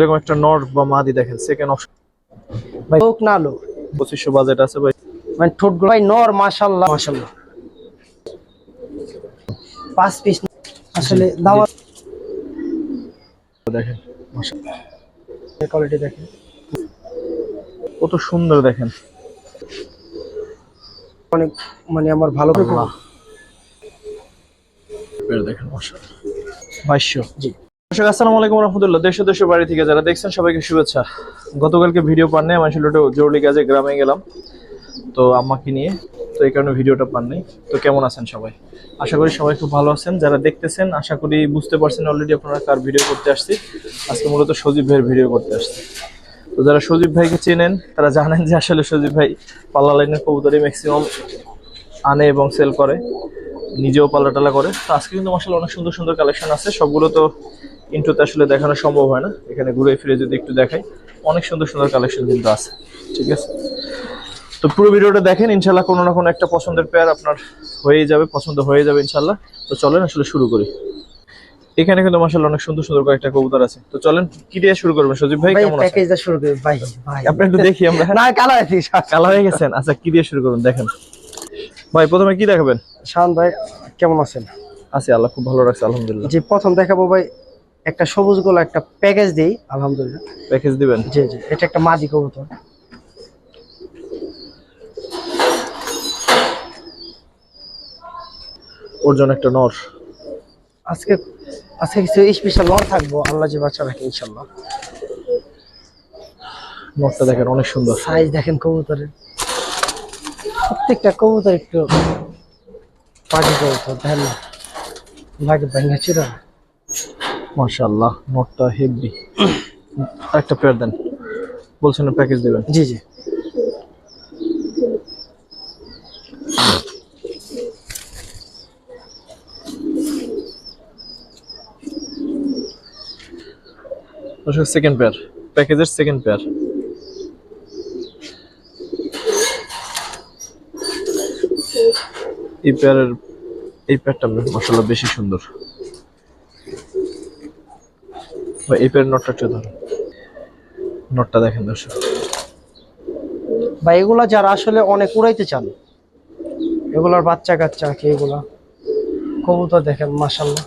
এরকম একটা নর বা মাদি দেখেন সেকেন্ড অপশন ভাই লোক না লোক। পঁচিশশো বাজেট আছে ভাই। মানে ঠোঁটগুলো ভাই নর মাশাল্লাহ মাশাল্লাহ। পাঁচ পিস আসলে দাওয়া দেখেন মাশাআল্লাহ। কোয়ালিটি দেখেন। কত সুন্দর দেখেন। অনেক মানে আমার ভালো দেখেন মাশাআল্লাহ। বাইশশো। জি। দর্শক, আসসালামু আলাইকুম রহমতুল্লাহ। দেশ দেশের বাড়ি থেকে যারা দেখছেন, সবাইকে শুভেচ্ছা। গতকালকে ভিডিও পান নাই আমি আসলে জরুরি কাজে গ্রামে গেলাম। তো আম্মাকে নিয়ে, তো এই কারণে ভিডিওটা পান নাই। তো কেমন আছেন সবাই? আশা করি সবাই খুব ভালো আছেন। যারা দেখতেছেন, আশা করি বুঝতে পারছেন অলরেডি আপনারা কার ভিডিও করতে আসছি। আজকে মূলত সজীব ভাইয়ের ভিডিও করতে আসছি। তো যারা সজীব ভাইকে চেনেন, তারা জানেন যে আসলে সজীব ভাই পাল্লা লাইনের কবুতরই ম্যাক্সিমাম আনে এবং সেল করে, নিজেও পাল্লা টালা করে। তো আজকে কিন্তু মাসাল অনেক সুন্দর সুন্দর কালেকশন আছে। সবগুলো তো ইন্টুতে আসলে দেখানো সম্ভব হয় না। এখানে ঘুরে ফিরে যদি একটু দেখাই অনেক সুন্দর সুন্দর কালেকশন কিন্তু আছে ঠিক আছে? তো পুরো ভিডিওটা দেখেন ইনশাল্লাহ কোনো না কোনো একটা পছন্দের পেয়ার আপনার হয়ে যাবে পছন্দ হয়ে যাবে ইনশাল্লাহ তো চলেন আসলে শুরু করি। এখানে কিন্তু মাসাল অনেক সুন্দর সুন্দর কয়েকটা কবুতর আছে। তো চলেন কি দিয়ে শুরু করবেন? সজীব ভাই কেমন আছেন? প্যাকেজটা শুরু করি। ভাই ভাই। আপনি একটু দেখি আমরা না কালা আছে কালা হয়ে গেছেন আচ্ছা কি দিয়ে শুরু করুন দেখেন। ভাই প্রথমে কি দেখাবেন? শান ভাই কেমন আছেন? আছি আল্লাহ খুব ভালো রাখছে আলহামদুলিল্লাহ। যে প্রথম দেখাবো ভাই একটা সবুজ গোলা একটা প্যাকেজ দেই আলহামদুলিল্লাহ। প্যাকেজ দিবেন? জি জি এটা একটা মাদি কবুতর। ওর জন্য একটা নর। আজকে আজকে কিছু স্পেশাল লন থাকব আল্লাহ যে বাচ্চা রাখে ইনশাল্লাহ নরটা দেখেন অনেক সুন্দর। সাইজ দেখেন কবুতরের। প্রত্যেকটা কবুতর একটু পাটি কবুতর দেখেন না? লাগে ভেঙে ছিল মাশাআল্লাহ নটটা হেভি। একটা পেয়ার দেন। বলছেন প্যাকেজ দিবেন? জি জি। সেকেন্ড পেয়ার প্যাকেজের সেকেন্ড পেয়ার এই পেয়ারের এই পেয়ারটা মাশাআল্লাহ বেশি সুন্দর ভাই, এই পেয়ারের নটটা একটু ধরুন নটটা দেখেন দর্শক। বা এগুলা যারা আসলে অনেক উড়াইতে চান এগুলার বাচ্চা কাচ্চা কি এগুলা? কবুতর দেখেন মাসাল্লাহ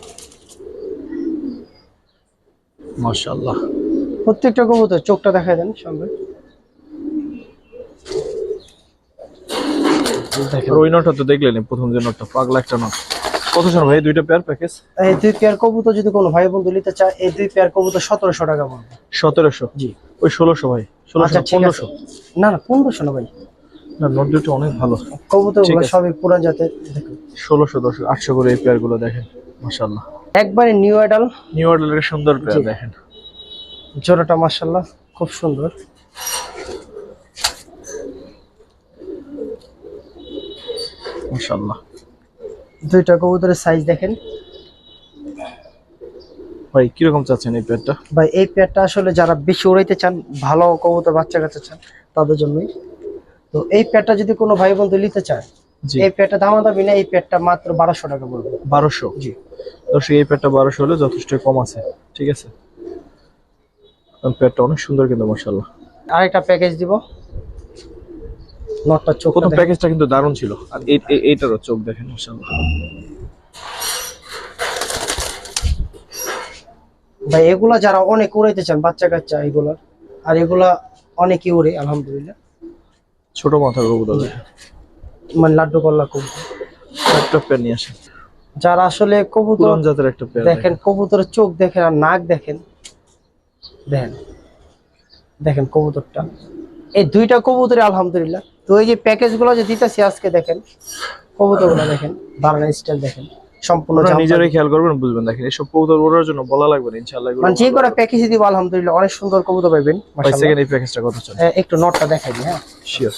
মাশাআল্লাহ। প্রত্যেকটা কবুতর চোখটা দেখাই দেন সঙ্গে দেখেন। ওই নটটা তো দেখলেন প্রথম যে নটটা পাগলা একটা নট। কত জন ভাই? দুইটা পেয়ার প্যাকেজ এই দুই পেয়ার কবুতর যদি কোনো ভাই বন্ধু নিতে চায় এই দুই পেয়ার কবুতর সতেরোশো টাকা পড়বে। সতেরোশো? জি। ওই ষোলোশো ভাই। ষোলোশো আচ্ছা পনেরোশো? না না পনেরোশো না ভাই। না নোট দুটো অনেক ভালো। কবুতরগুলো সবই পুরান জাতের। দেখুন ষোলোশো দশ আটশো করে এই পেয়ারগুলো দেখেন মাসাল্লাহ একবারে নিউ আইডাল নিউ অর্ডারের সুন্দর পেয়ার দেখেন। জোড়াটা মাসাল্লাহ খুব সুন্দর। মাসাল্লাহ দুইটা কবুতরের সাইজ দেখেন। ভাই কীরকম চাচ্ছেন এই পেয়ারটা ভাই এই পেয়ারটা আসলে যারা বেশি উড়াইতে চান ভালো কবুতর বাচ্চা কাচ্চা চান তাদের জন্যই। তো এই পেয়ারটা যদি কোনো ভাই বন্ধু নিতে চায় এই পেয়ারটা দামা দামি না এই পেয়ারটা মাত্র বারোশো টাকা পড়বে। বারোশো? জি। দর্শক এই পেয়ারটা বারোশো হলে যথেষ্ট কম আছে ঠিক আছে? পেয়ারটা অনেক সুন্দর কিন্তু মাসাল্লাহ আরেকটা প্যাকেজ দিব। নটটা চোখ প্রথম প্যাকেজটা কিন্তু দারুণ ছিল। আর এই- এই- এইটারও চোখ দেখেন মাসাল্লাহ ভাই এগুলা যারা অনেক উড়াইতে চান বাচ্চা কাচ্চা এগুলা আর এগুলা অনেকই উড়ে আলহামদুলিল্লাহ। ছোট মাথার কবুতর। মানে লাড্ডু কল্লা কবুতর। একটা পেয়ার নিয়ে আসেন। যারা আসলে কবুতর জাতের একটা পেয়ার দেখেন কবুতরের চোখ দেখেন আর নাক দেখেন দেখেন। দেখেন কবুতরটা। এই দুইটা কবুতরে আলহামদুলিল্লাহ। তো এই যে প্যাকেজগুলো যে দিতেছি আজকে দেখেন কবুতরগুলো দেখেন বানানো স্টাইল দেখেন সম্পূর্ণ নিজেরাই খেয়াল করবেন বুঝবেন দেখেন কবুতর ওড়ার জন্য বলা লাগবে না ইনশাআল্লাহ মানে যে করে প্যাকেজ দিব আলহামদুলিল্লাহ অনেক সুন্দর কবুতর পাইবেন মাশাআল্লাহ। সেকেন্ড এই প্যাকেজটা কত চান? একটু নটটা দেখাই দিই হ্যাঁ। শিওর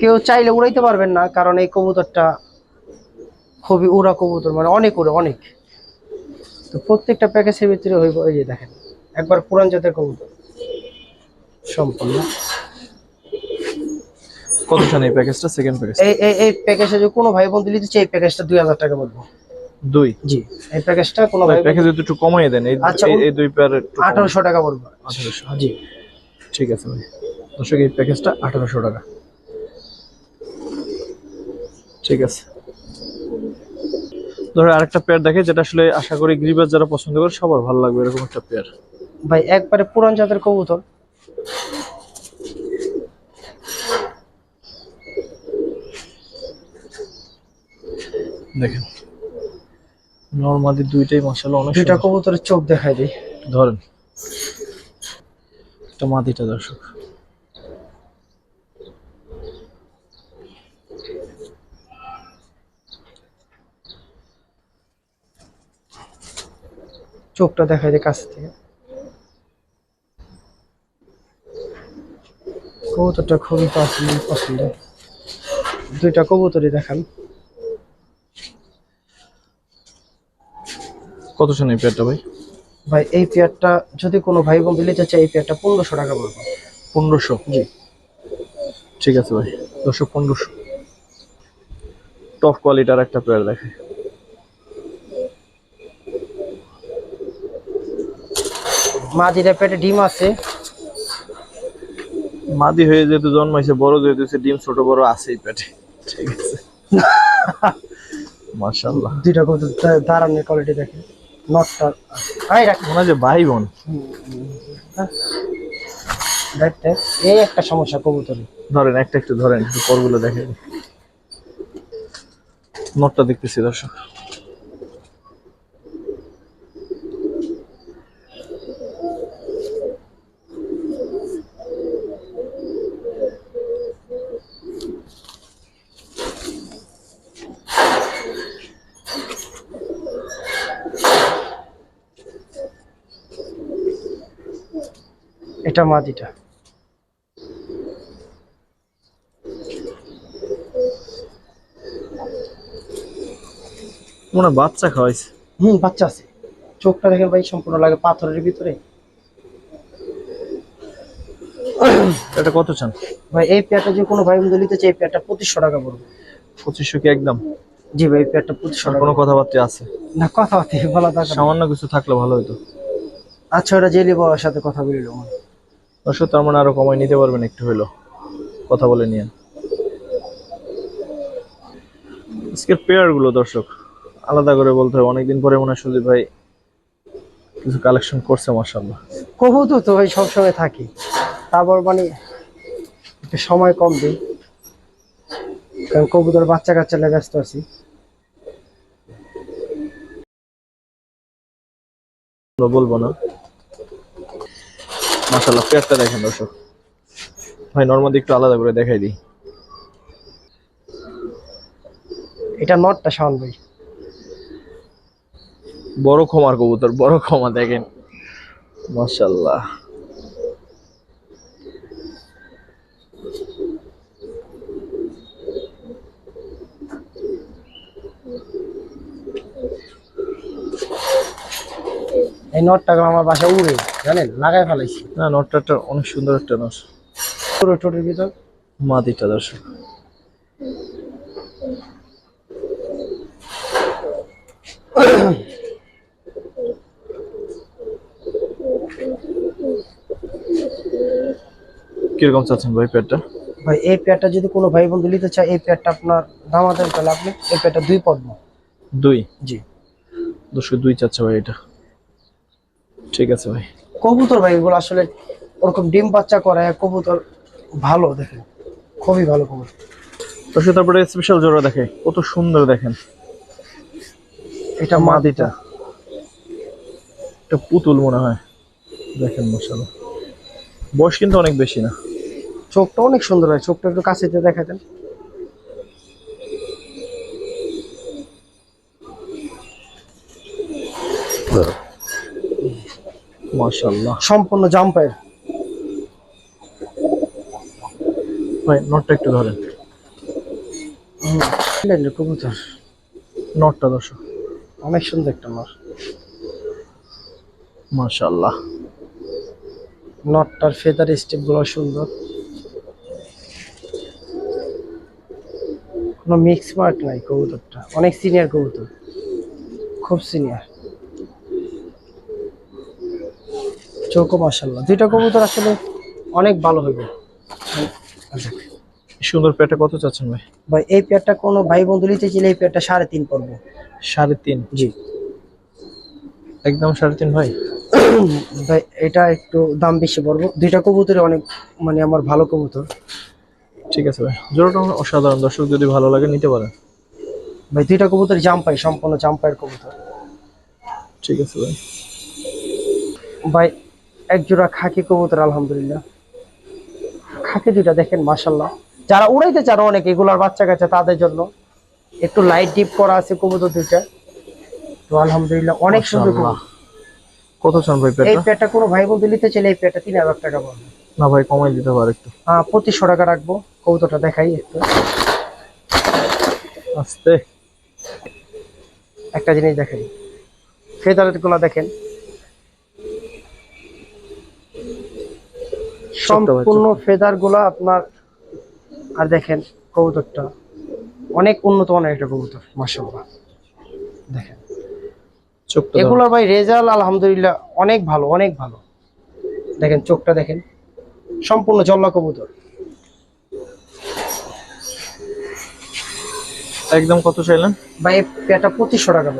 কেউ চাইলে উড়াইতে পারবেন না কারণ এই কবুতরটা খুবই উড়া কবুতর মানে অনেক উড়ে অনেক। তো প্রত্যেকটা প্যাকেজের ভিতরে হইব এই যে দেখেন একবার পুরান জাতের কবুতর। সম্পূর্ণ কত এই প্যাকেজটা সেকেন্ড প্যাকেজ এই এই এই প্যাকেজে যদি কোনো ভাই বন্ধু নিতে চাই এই প্যাকেজটা দুই হাজার টাকা পড়ব দুই? জি এই প্যাকেজটা কোনো ভাই প্যাকেজ একটু কমাই দেন এই আচ্ছা, এই- এই দুই পেয়ার একটু কমাই- আঠারোশো টাকা পড়বে আঠারোশো। জি। ঠিক আছে ভাই। দর্শক এই প্যাকেজটা আঠারোশো টাকা। ঠিক আছে। ধরো আরেকটা পেয়ার দেখে যেটা আসলে আশা করি গ্রিবাজ যারা পছন্দ করে সবার ভালো লাগবে এরকম একটা পেয়ার ভাই একবারে পুরান জাতের কবুতর। দেখেন। নর্মালি দুইটাই মশালা অনেক দুইটা কবুতরের চোখ দেখাই দিই। ধরেন। এটা মাদিটা দর্শক। চোখটা দেখা যায় কাছ থেকে। কবুতরটা খুবই পছন্দ পছন্দ। দুইটা কবুতরই দেখান। কত শোন এই পেয়ারটা ভাই? ভাই এই পেয়ারটা যদি কোনো ভাই বোন নিতে চায় এই পেয়ারটা পনেরোশো টাকা পড়বে। পনেরোশো? জি। ঠিক আছে ভাই। দর্শক পনেরোশো। টপ কোয়ালিটার একটা পেয়ার দেখে মাদিরা পেটে ডিম আছে। মাদি হয়ে যেহেতু জন্মাইছে বড় যেহেতু ডিম ছোট বড় আছেই পেটে। ঠিক আছে। মাশাল্লাহ দুইটা দা- দাঁড়ানোর কোয়ালিটি দেখে নটটা। আই রাখ মনে হয় যে ভাই বোন। এই একটা সমস্যা কবুতরে ধরেন একটা একটু ধরেন একটু পরগুলো দেখেন। নটটা দেখতেছি দর্শক। এটা মাদিটা মনে বাচ্চা খাওয়াইছে। হুম বাচ্চা আছে। চোখটা দেখেন ভাই সম্পূর্ণ লাগে পাথরের ভিতরে। এটা কত চান? ভাই এই পেয়ারটা যে কোনো ভাই বন্ধু নিতে চাই এই পেয়ারটা পঁচিশশো টাকা পড়বে। পঁচিশশো কি একদম? জি ভাই এই পেয়ারটা পঁচিশশো টাকা কোনো কথাবার্তা আছে? না কথা হতে বলা দরকার। সামান্য কিছু থাকলে ভালো হতো আচ্ছা ওটা জেলি বাবার সাথে কথা বলিল। দর্শক তার মানে আরও কমাই নিতে পারবেন একটু হইল কথা বলে নিয়ে আজকের পেয়ারগুলো দর্শক আলাদা করে বলতে হবে। অনেকদিন পরে মনে হয় সুদীপ ভাই কিছু কালেকশন করছে মার্শাল্লাহ কবুতর তো ভাই সবসময় থাকি। তারপর মানে একটু সময় কম দিই। কারণ কবুতর বাচ্চা কাচ্চা নিয়ে ব্যস্ত আছি। বলব না। মার্শাল্লাহ পেয়ারটা দেখেন দর্শক। ভাই নর্মালি একটু আলাদা করে দেখাই দিই। এটা নটটা শাওন ভাই। বড় ক্ষমার কবুতর বড় ক্ষমা দেখেন। মার্শাল্লাহ এই নটটা আমার বাসা উড়ে জানেন? লাগাই ফেলাইছি। না নটটা অনেক সুন্দর একটা নট। পুরো টোটের ভিতর? মাদিটা দর্শক। কীরকম চাচ্ছেন ভাই পেটটা ভাই এই পেয়ারটা যদি কোনো ভাই বন্ধু নিতে চায় এই পেয়ারটা আপনার দামাদার তাহলে আপনি এই পেয়ারটা দুই পদ্ম দুই? জি। দুশো দুই চাচ্ছে ভাই এটা। ঠিক আছে ভাই। কবুতর ভাই এগুলো আসলে ওরকম ডিম বাচ্চা করে কবুতর ভালো দেখেন। খুবই ভালো কবুতর। দর্শক তারপরে স্পেশাল জোড়া দেখে কত সুন্দর দেখেন। এটা মাদিটা। এটা পুতুল মনে হয়। দেখেন মশালা বয়স কিন্তু অনেক বেশি না। চোখটা অনেক সুন্দর হয় চোখটা একটু কাছে দিয়ে দেখা দেন মাশাল্লাহ সম্পূর্ণ জাম্পায়ের। ভাই নটটা একটু ধরেন। কবুতর। নটটা দর্শক অনেক সুন্দর একটা নর মাশাল্লাহ নটটার ফেদার স্টেপগুলো সুন্দর। কোনো মিক্স মার্ক নাই কবুতরটা। অনেক সিনিয়র কবুতর। খুব সিনিয়র চৌকো মাসাল্লাহ দুইটা কবুতর আসলে অনেক ভালো হইবে। সুন্দর পেটে কত চাচ্ছেন ভাই? ভাই এই পেয়ারটা কোনো ভাই বন্ধু নিতে চাইলে এই পেয়ারটা সাড়ে তিন পড়ব। সাড়ে তিন? জি। একদম সাড়ে তিন ভাই? ভাই এটা একটু দাম বেশি পড়ব। দুইটা কবুতরে অনেক মানে আমার ভালো কবুতর। ঠিক আছে ভাই। জোড়াটা অসাধারণ। দর্শক যদি ভালো লাগে নিতে পারেন। ভাই দুইটা কবুতর জাম্পাই সম্পূর্ণ জাম্পাইয়ের কবুতর। ঠিক আছে ভাই। ভাই এক জোড়া খাকি কবুতর আলহামদুলিল্লাহ। খাকি দুইটা দেখেন মাসাল্লাহ যারা উড়াইতে চান অনেক এগুলার বাচ্চা কাচ্চা তাদের জন্য। একটু লাইট ডিপ করা আছে কবুতর দুইটা। তো আলহামদুলিল্লাহ অনেক সুন্দর কত চান ভাই এই পেটটা? কোনো ভাই বন্ধু নিতে চাইলে এই পেটটা তিন হাজার টাকা পড়বে না ভাই কমাই দিতে পারে একটু। আহ, পঁচিশশো টাকা রাখব। কবুতরটা দেখাই একটু। আস্তে। একটা জিনিস দেখাই ফেদারগুলা দেখেন। সম্পূর্ণ ফেদারগুলা আপনার আর দেখেন কবুতরটা অনেক উন্নত মানের একটা কবুতর মাসাল্লাহ দেখেন। এগুলোর ভাই রেজাল্ট আলহামদুলিল্লাহ অনেক ভালো অনেক ভালো। দেখেন চোখটা দেখেন সম্পূর্ণ জল্লা কবুতর। একদম কত চাইলেন? ভাই পেটা পঁচিশশো টাকা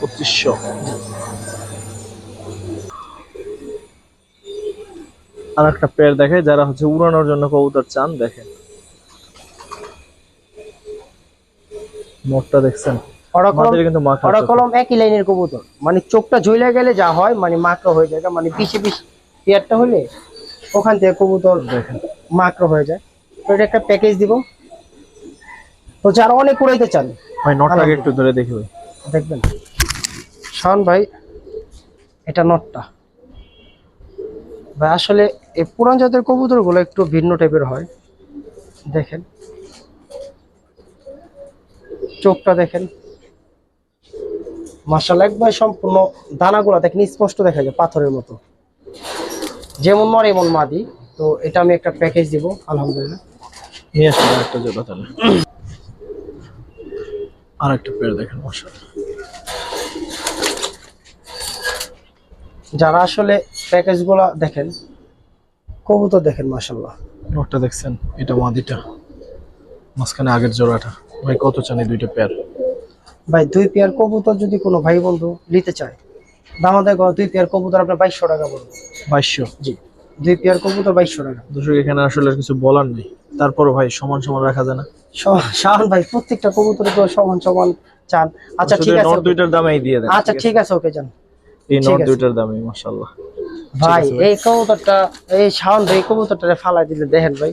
পঁচিশশো। আর একটা পেয়ার দেখে যারা হচ্ছে উড়ানোর জন্য কবুতর চান দেখেন। মোটটা দেখছেন। কলম একই লাইনের কবুতর। মানে চোখটা ঝুলে গেলে যা হয় মানে মাকড় হয়ে যায়। মানে পিছে পিছে পেয়ারটা হলে ওখান থেকে কবুতর মাকড় হয়ে যায়। তো এটা একটা প্যাকেজ দিব। তো যারা অনেক উড়াইতে চান ভাই একটু ধরে দেখি ভাই। দেখবেন। শান ভাই এটা নটটা। ভাই আসলে এই পুরান জাতের কবুতরগুলো একটু ভিন্ন টাইপের হয়। দেখেন। চোখটা দেখেন। মার্শাল একবার সম্পূর্ণ দানাগুলো দেখেন স্পষ্ট দেখা যায় পাথরের মতো। যেমন নর এমন মাদি। তো এটা আমি একটা প্যাকেজ দিব আলহামদুলিল্লাহ। নিয়ে আর একটা জোড়া তাহলে আর একটা পেয়ার দেখেন মশাল যারা আসলে প্যাকেজগুলো দেখেন কবুতর দেখেন মার্শাল্লাহ নটটা দেখছেন? এটা মাদিটা। মাঝখানে আগের জোড়াটা। ভাই কত চান দুইটা পেয়ার ভাই দুই পেয়ার কবুতর যদি কোনো ভাই বন্ধু নিতে চায় দামাদার গড় দুই পেয়ার কবুতর আপনার বাইশশো টাকা পড়বে। বাইশশো? জি দুই পেয়ার কবুতর বাইশশো টাকা। দর্শক এখানে আসলে আর কিছু বলার নেই। তারপর ভাই সমান সমান রাখা যায় না। শাহান ভাই প্রত্যেকটা কবুতরে তো সমান সমান চান। আচ্ছা ঠিক আছে নট দুইটার দামেই দিয়ে দেন আচ্ছা ঠিক আছে? ওকে যান এই নট দুইটার দামে মাশাআল্লাহ। ভাই এই কবুতরটা এই শাহান ভাই কবুতরটা ফালাই দিলে দেখেন ভাই।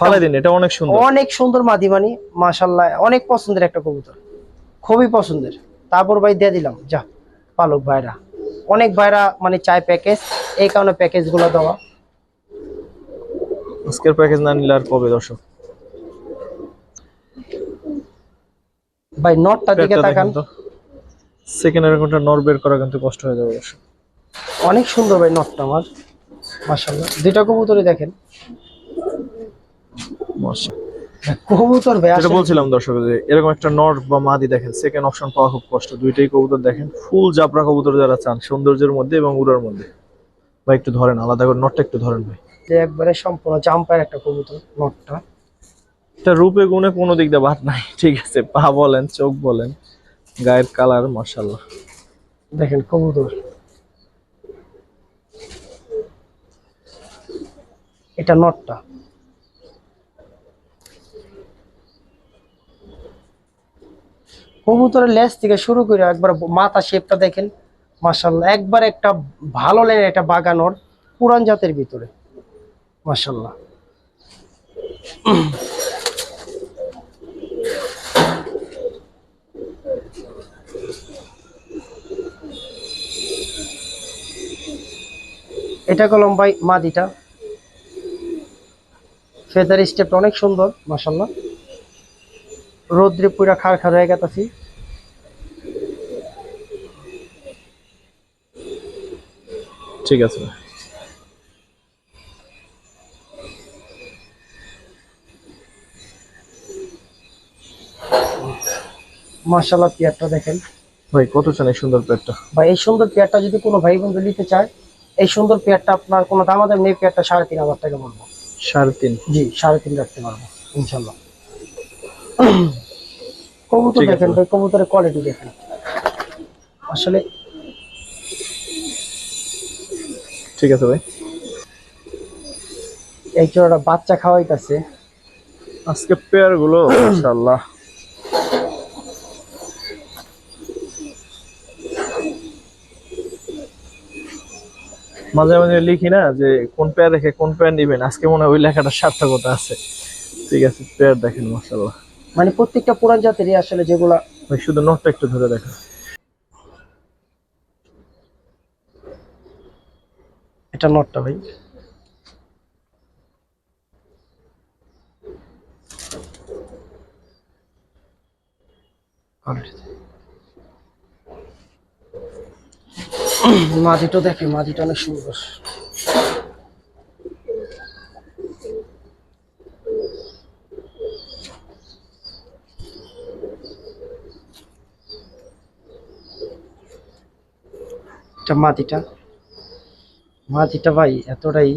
ফালাই দিন এটা অনেক সুন্দর। অনেক সুন্দর মাদিমানি মাশাল্লাহ অনেক পছন্দের একটা কবুতর। খুবই পছন্দের। তারপর ভাই দিয়ে দিলাম যা পালক ভাইরা। অনেক ভাইরা মানে চায় প্যাকেজ এই কারণে প্যাকেজগুলো দেওয়া। আজকের প্যাকেজ না নিলে আর কবে দর্শক? ভাই নটটার দিকে তাকান। সেকেন্ড এরকমটা নর বের করা কিন্তু কষ্ট হয়ে যাবে দর্শক। অনেক সুন্দর ভাই নটটা আমার মাশাল্লাহ দুইটা কবুতরে দেখেন। কবুতর ভাই যেটা বলছিলাম দর্শক যে এরকম একটা নর বা মাদি দেখেন সেকেন্ড অপশন পাওয়া খুব কষ্ট। দুইটাই কবুতর দেখেন ফুল জাবরা কবুতর যারা চান সৌন্দর্যের মধ্যে এবং উড়ার মধ্যে। ভাই একটু ধরেন আলাদা করে নটটা একটু ধরেন ভাই। একবারে সম্পূর্ণ জাম্পার একটা কবুতর নটটা। এটা রূপে গুণে কোনো দিক দিয়ে বাদ নাই ঠিক আছে পা বলেন চোখ বলেন গায়ের কালার মার্শাল্লাহ দেখেন কবুতর। এটা নটটা। কবুতরের লেজ থেকে শুরু করে একবার মাথা শেপটা দেখেন মার্শাল্লাহ একবার একটা ভালো লেন একটা বাগানোর পুরান জাতের ভিতরে। মার্শাল্লাহ এটা কলম ভাই মাদিটা। ফেদার স্টেপটা অনেক সুন্দর মাসাল্লাহ রোদ্রে পুরা খাড় খাড় হয়ে গেছে ঠিক আছে। ভাই। মাসাল্লাহ পেয়ারটা দেখেন। ভাই কত চান এই সুন্দর পেয়ারটা? বা এই সুন্দর পেয়ারটা যদি কোনো ভাই বন্ধু নিতে চায় এই সুন্দর পেয়ারটা আপনার কোনো দামাদাম নেই পেয়ারটা সাড়ে তিন হাজার টাকা বলব। সাড়ে তিন। জি সাড়ে তিন রাখতে পারব ইনশাল্লাহ। কবুতর দেখেন ভাই কবুতরের কোয়ালিটি দেখেন। আসলে ঠিক আছে ভাই। এই চোরাটা বাচ্চা খাওয়াইতেছে। আজকে পেয়ারগুলো মাশাআল্লাহ। মাঝে মাঝে লিখি না যে কোন পেয়ার রেখে কোন পেয়ার নিবেন? আজকে মনে হয় ওই লেখাটা সার্থকতা আছে। ঠিক আছে পেয়ার দেখেন মাশাআল্লাহ। মানে প্রত্যেকটা পুরান জাতেরই আসলে যেগুলা ভাই শুধু নটটা একটু ধরে দেখেন। এটা নটটা ভাই। মাটিটা দেখে মাটিটা অনেক সুন্দর। মাটিটা। মাটিটা ভাই এতটাই।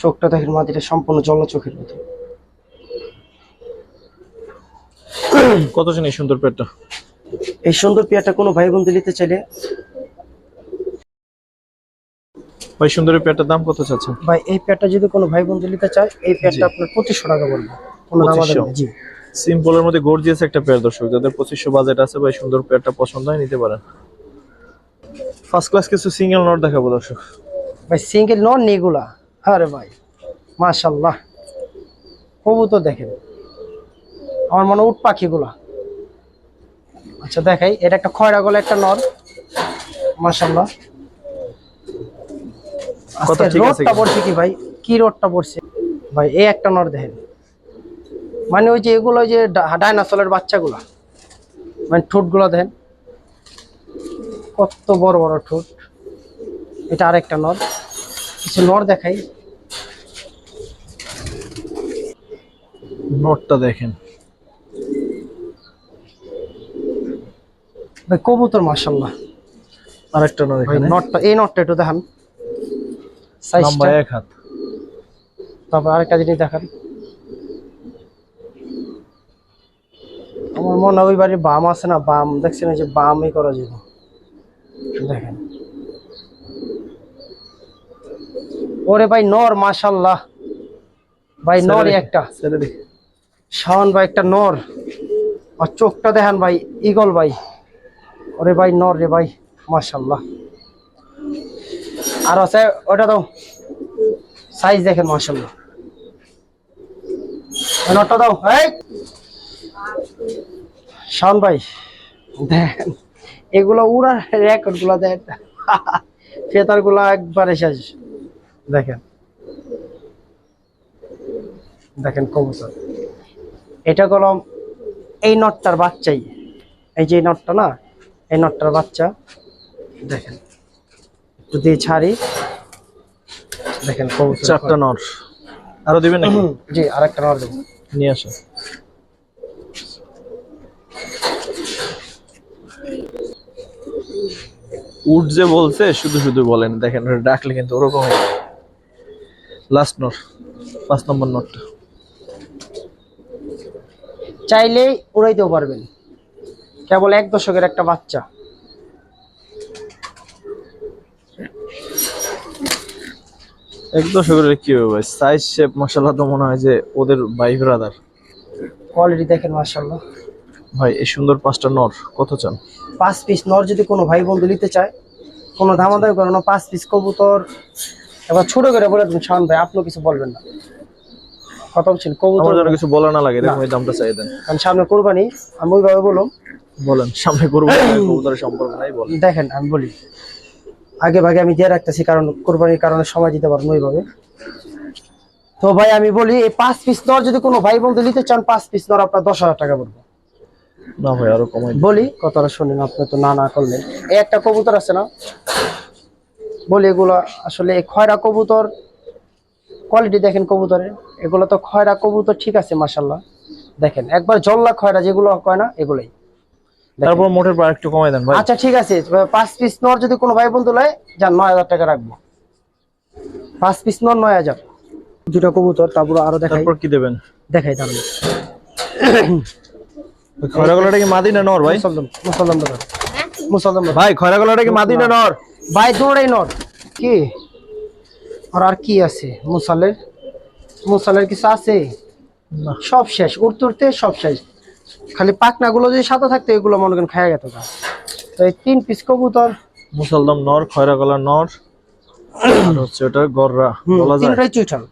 চোখটা দেখেন মাটিটা সম্পূর্ণ জল চোখের মতো। কত এই সুন্দর পেয়ারটা? এই সুন্দর পেয়ারটা কোনো ভাই বন্ধু নিতে চাইলে? ভাই সুন্দর পেয়ারটার দাম কত চাচ্ছেন? ভাই এই পেয়ারটা যদি কোনো ভাই বন্ধু নিতে চায় এই পেয়ারটা আপনার পঁচিশশো টাকা বলব। কোনো দাম আদায় 2500 নেই। জি সিম্পলের মধ্যে গর্জিয়াস একটা পেয়ার দর্শক। যাদের পঁচিশশো বাজেট আছে ভাই সুন্দর পেয়ারটা পছন্দ হয় নিতে পারেন। ফার্স্ট ক্লাস কিছু সিঙ্গেল নট দেখাবো দর্শক। ভাই সিঙ্গেল নন নিগুলা। আরে ভাই মাশাল্লাহ কবুতর দেখেন। আমার মনে উট পাখিগুলা। আচ্ছা দেখাই। এটা একটা খয়রা গলা একটা নর। মাশাল্লাহ রোডটা পড়ছে কি ভাই? কি রোডটা পড়ছে? ভাই এই একটা নর দেখেন। মানে ওই যে এগুলো যে বাচ্চাগুলা। মানে ঠোঁটগুলো দেখেন। কত বড় বড় ঠোঁট। এটা আরেকটা নর। কিছু নর দেখাই। দেখেন। ভাই কবুতর মাশাল্লাহ আরেকটা ভাই এখানে। নটটা এই নটটা একটু দেখান। সাইজটা এক হাত। তারপর আরেকটা জিনিস দেখান। আমার মনে হয় ওই বাড়ির বাম আছে না বাম। দেখছেন এই যে বামই করা যাবে দেখেন। ওরে ভাই নর মাশাল্লাহ ভাই নর একটা। শাওন ভাই একটা নর। আর চোখটা দেখান ভাই ইগল ভাই। ওরে ভাই, নর রে ভাই মাশাল্লাহ আর আছে ওটা দাও। সাইজ দেখেন মাশাল্লাহ ওই নটটা দাও, এই। শাওন ভাই, দেখেন, এগুলো উড়ার রেকর্ডগুলা দেখ ফেতারগুলা একবারে শেষ। দেখেন। দেখেন কবুতর। এটা কলম এই নটটার বাচ্চাই। এই যে নটটা না এই নটটার বাচ্চা। দেখেন। একটু দিয়ে ছাড়ি। দেখেন চারটা নট আরও দিবেন নাকি? জি আরেকটা নট দেবো। নিয়ে আসো। উঠ যে বলছে শুধু শুধু বলেন। দেখেন ডাকলে কিন্তু ওরকম হয়ে লাস্ট নোট পাঁচ নম্বর নোটটা চাইলেই উড়াইতেও পারবেন। কেবল এক দশকের একটা বাচ্চা। এক দশকের কি হবে ভাই? সাইজ শেপ মশালা তো মনে হয় যে ওদের ভাই ব্রাদার কোয়ালিটি দেখেন মার্শাল্লাহ ভাই এই সুন্দর পাঁচটা নর কত চান? পাঁচ পিস নর যদি কোনো ভাই বন্ধু নিতে চায় কোনো দামাদামি করে না পাঁচ পিস কবুতর এবার ছোট করে বলে দেবেন শাওন ভাই আপনিও কিছু বলবেন না। কথা বলছেন কবুতর কিছু বলা না লাগে দেখুন এই দামটা চাই দেন। কারণ সামনে কোরবানি আমি ওইভাবে বললাম বলেন সামনে করব কবুতরের সম্পর্ক নাই বলেন। দেখেন আমি বলি আগে ভাগে আমি দিয়ে রাখতেছি কারণ কোরবানির কারণে সময় দিতে পারব ওইভাবে। তো ভাই আমি বলি এই পাঁচ পিস নর যদি কোনো ভাই বন্ধু নিতে চান পাঁচ পিস নর আপনার দশ হাজার টাকা পড়বে। না ভাই আরও কমাই বলি কথাটা শুনেন আপনি তো না না করলেন। এই একটা কবুতর আছে না? বলি এগুলো আসলে এই খয়রা কবুতর কোয়ালিটি দেখেন কবুতরের। এগুলো তো খয়রা কবুতর ঠিক আছে মাসাল্লাহ দেখেন একবার জল্লা খয়রা যেগুলো কয় না এগুলোই। তারপর মোটের পর একটু কমাই দেন ভাই। আচ্ছা ঠিক আছে। পাঁচ পিস নর যদি কোনো ভাই বন্ধু লয় যান নয় হাজার টাকা রাখব। পাঁচ পিস নর নয় হাজার। দুটা কবুতর তারপর আরও দেখাই। তারপর কি দেবেন? দেখাই তাহলে। খয়রা গলাটা কি মাদি না নর ভাই? মুসলমান মুসলমান দাদা। মুসলমান ভাই খয়রা গলাটা কি মাদি না নর? ভাই দৌড়াই নর। কি? আর আর কি আছে? মুসালের? মুসালের কিছু আছে? না। সব শেষ। উড়তে উড়তে সব শেষ। খালি পাকনা গুলো যদি সাথে থাকতো এগুলো মনে করেন খায়া গেত। তো এই তিন পিস কবুতর। মুসলদম নর খয়রা গলা নর হচ্ছে ওটা গররা বলা যায়। তিনটাই চুইঠাল।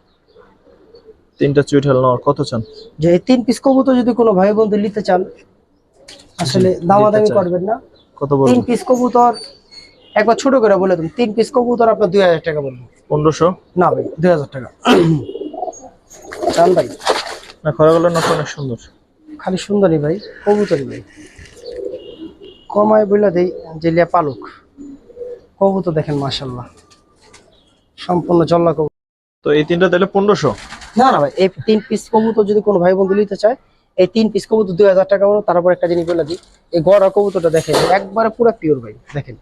তিনটা চুইঠাল নর কত চান? যে এই তিন পিস কবুতর যদি কোনো ভাই বন্ধু নিতে চান আসলে দামাদামি। করবেন না। কত তিন বলবেন পিস কবুতর একবার ছোট করে বলে দিন তিন পিস কবুতর আপনার দুই হাজার টাকা বলব। পনেরোশো? না ভাই দুই হাজার টাকা। চান ভাই। না খয়রা গলার নরটা অনেক সুন্দর। খালি সুন্দরী ভাই কবুতরই ভাই। কমায় বইলা দেই জেলিয়া পালুক। কবুতর দেখেন মাশাল্লাহ সম্পূর্ণ জল্লা কবুতর। তো এই তিনটা তাহলে পনেরোশো? না না ভাই এই তিন পিস কবুতর যদি কোনো ভাই বন্ধু নিতে চায় এই তিন পিস কবুতর দুই হাজার টাকা বলো তারপর একটা জিনিস বলে দিই। এই গড়া কবুতরটা দেখেন একবারে পুরো পিওর ভাই দেখেন।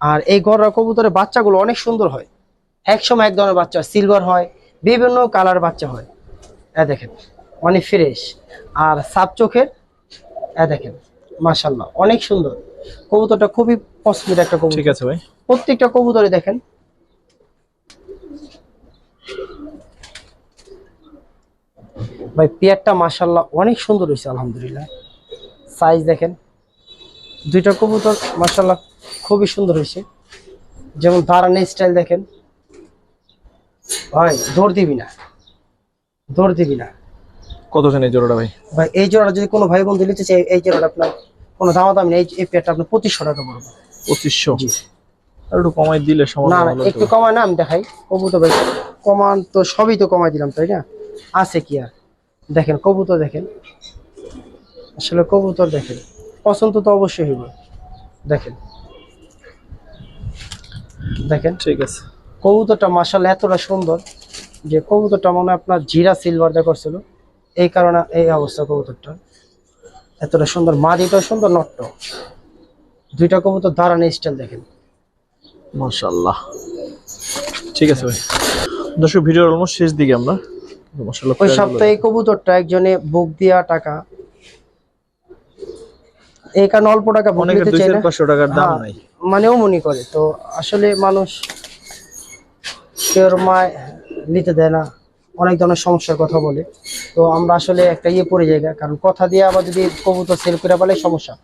আর এই গড়া কবুতরের বাচ্চাগুলো অনেক সুন্দর হয়। এক সময় এক ধরনের বাচ্চা সিলভার হয় বিভিন্ন কালার বাচ্চা হয়। হ্যাঁ দেখেন। অনেক ফ্রেশ। আর সাপ চোখের এ দেখেন মাশাল্লাহ অনেক সুন্দর। কবুতরটা খুবই পছন্দের একটা কবুতর। ঠিক আছে ভাই। প্রত্যেকটা কবুতরে দেখেন। ভাই পেয়ারটা মাশাল্লাহ অনেক সুন্দর হয়েছে আলহামদুলিল্লাহ। সাইজ দেখেন দুইটা কবুতর মাশাল্লাহ খুবই সুন্দর হয়েছে। যেমন দাঁড়ানোর স্টাইল দেখেন। ভাই দৌড় দিবি না। দৌড় দিবি না। কত চান এই জোড়াটা ভাই? ভাই এই জোড়াটা যদি কোনো ভাই বন্ধু নিতে চাই এই জোড়াটা আপনার কোনো দামাদামি নেই এই পেয়ারটা আপনার পঁচিশশো টাকা পড়বে। পঁচিশশো? আর একটু কমাই দিলে সমাধান না একটু। কমায় না আমি দেখাই। কবুতর ভাই কমান তো সবই তো কমাই দিলাম তাই না? আছে কি আর? দেখেন কবুতর দেখেন। আসলে কবুতর দেখেন পছন্দ তো অবশ্যই হইব। দেখেন। দেখেন। ঠিক আছে। কবুতরটা মাসাল এতটা সুন্দর যে কবুতরটা মনে হয় আপনার জিরা সিলভার দেখা করছিল। এই কারণে এই অবস্থা কবুতরটা। এতটা সুন্দর মাদিটাও সুন্দর নট্ট। দুইটা কবুতর দাঁড়ানো স্টাইল দেখেন। মাশাআল্লাহ। ঠিক আছে ভাই। দর্শক ভিডিওর অলমোস্ট শেষ দিকে আমরা। ওই সপ্তাহে কবুতরটা একজনে বুক দিয়া টাকা। এই কারণে অল্প টাকা বুক দুই চাই না। পাঁচশো টাকার দাম হ্যাঁ, নাই। মানেও মনে করে। তো আসলে মানুষ কেউর মায় নিতে দেয় না। অনেক ধরনের সমস্যার কথা বলে। তো আমরা আসলে একটা ইয়ে পড়ে যাই কারণ কথা দিয়ে আবার যদি কবুতর সেল করে বলে সমস্যা।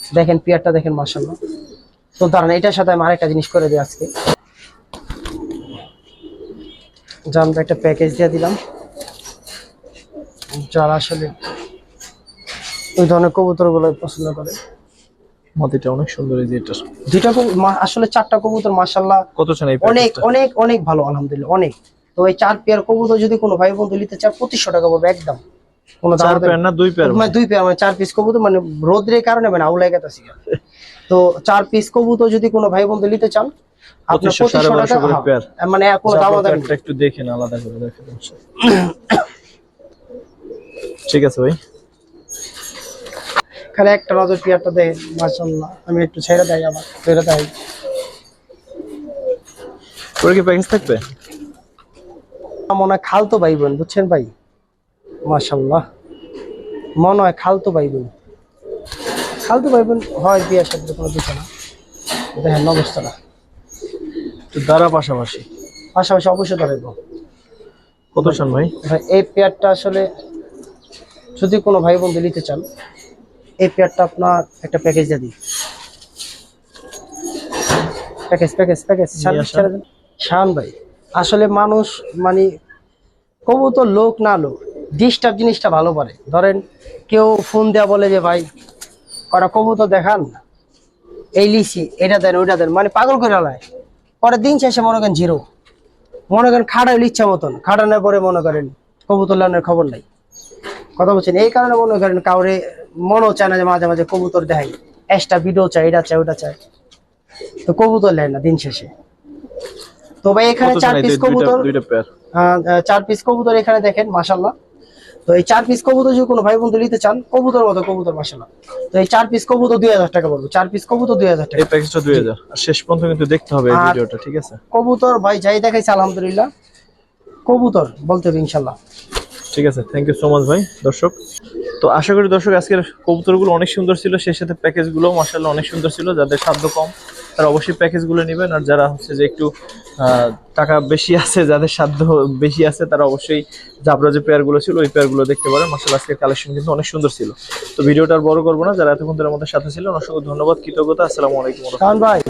দেখেন পিয়ারটা দেখেন মাসাল্লাহ তো দাঁড়ান এটার সাথে আমি আরেকটা জিনিস করে দিই আজকে। যা আমরা একটা প্যাকেজ দিয়ে দিলাম। যারা আসলে ওই ধরনের কবুতরগুলো পছন্দ করে। মাটিটা অনেক সুন্দর এই যে এটা। দুইটা আসলে চারটা কবুতর মাসাল্লাহ কত অনেক অনেক অনেক ভালো আলহামদুলিল্লাহ অনেক। তো এই চার পেয়ার কবুতর যদি কোনো ভাই বন্ধু নিতে চায় পঁচিশশো টাকা পড়বে একদম। কোনো দাম পেয়ার না। দুই পেয়ার মানে দুই পেয়ার মানে চার পিস কবুতর মানে রোদ্রের কারণে মানে আউলাই গেছে তো চার পিস কবুতর যদি কোনো ভাই বন্ধু নিতে চান আপনার 2500, সাড়ে পঁচিশশো বারোশো টাকা করে পেয়ার। মানে কোনো দাম দাম একটু দেখেন আলাদা করে দেখেন ঠিক আছে ভাই। খালি একটা নজর পেয়ারটা দেয় আমি একটু ছেড়ে আবার ছেড়ে ওর কি প্যাকেজ থাকবে? মনে খালতো ভাই বোন বুঝছেন ভাই? মাসাল্লাহ মনে হয় খালতো ভাই বোন খালতো ভাই বোন হয় বিয়ের সাথে কোনো বিষয় না। দেখেন অবস্থাটা। একটু দ্বারা পাশাপাশি? পাশাপাশি অবশ্যই দাঁড়াইব কত চান ভাই? ভাই এই পেয়ারটা আসলে যদি কোনো ভাই বন্ধু নিতে চান এই পেয়ারটা আপনার একটা প্যাকেজ দিয়ে দিই। Package package package. শান ভাই। আসলে মানুষ মানে কবুতর লোক না লোক ডিস্টার্ব জিনিসটা ভালো পারে ধরেন কেউ ফোন দেয়া বলে যে, ভাই, কটা কবুতর দেখান? এই লিসি এটা দেন, ওইটা দেন মানে পাগল করে লায়। পরে দিন শেষে মনে করেন জিরো মনে করেন খাটাইল ইচ্ছা মতন। খাটানোর পরে মনে করেন কবুতর লানের খবর নাই। কথা বলছেন? এই কারণে মনে করেন কাউরে মনও চায় না যে মাঝে মাঝে কবুতর দেখাই। এক্সট্রা ভিডিও চাই এটা চাই ওটা চাই তো কবুতর লেন না দিন শেষে। তো ভাই এখানে চার পিস কবুতর চার পিস কবুতর এখানে দেখেন মাসাল্লাহ তো এই চার পিস কবুতর যদি কোনো ভাই বন্ধু নিতে চান কবুতর মতো কবুতর মাসালা তো এই চার পিস কবুতর দুই হাজার টাকা পড়বে। চার পিস কবুতর দুই হাজার টাকা। এই প্যাকেজটা দুই হাজার। আর শেষ পর্যন্ত কিন্তু দেখতে হবে এই ভিডিওটা ঠিক আছে? কবুতর ভাই যাই দেখাইছে আলহামদুলিল্লাহ। কবুতর বলতে হবে ইনশাল্লাহ ঠিক আছে থ্যাংক ইউ সো মাচ ভাই। দর্শক তো আশা করি দর্শক, আজকের কবুতরগুলো অনেক সুন্দর ছিল, সেই সাথে প্যাকেজগুলো মাসাল্লাহ অনেক সুন্দর ছিল। যাদের সাধ্য কম, তারা অবশ্যই প্যাকেজগুলো নেবেন। আর যারা হচ্ছে যে একটু টাকা বেশি আছে, যাদের সাধ্য বেশি আছে, তারা অবশ্যই জাবরা যে পেয়ারগুলো ছিল, ওই পেয়ারগুলো দেখতে পারেন। মাসাল্লাহ আজকের কালেকশন কিন্তু অনেক সুন্দর ছিল। তো ভিডিওটা আর বড় করব না, যারা এতক্ষণ ধরে আমাদের সাথে ছিলেন, অসংখ্য ধন্যবাদ, কৃতজ্ঞতা, আসসালামু আলাইকুম ভাই।